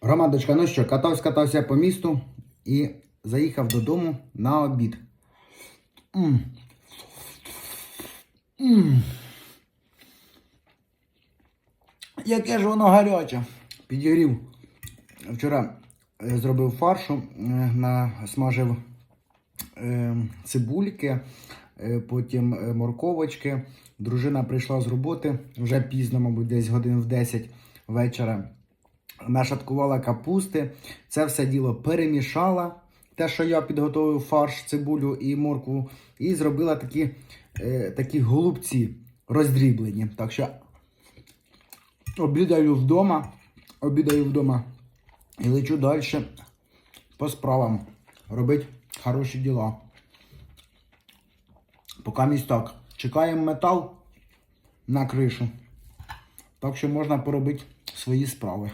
Громадочка, ну що, катався, катався по місту і заїхав додому на обід. М. М. Яке ж воно гаряче. Підігрів. Вчора е, зробив фаршу, е, насмажив е, цибульки, потім морковочки. Дружина прийшла з роботи вже пізно, мабуть, десь годин в 10 вечора. Нашаткувала капусти, це все діло перемішала. Те, що я підготовив фарш, цибулю і моркву, і зробила такі, е, такі голубці роздріблені. Так що обідаю вдома, обідаю вдома і лечу далі по справам. Робити хороші діла. Поки місць так. Чекаємо метал на кришу. Так що можна поробити свої справи.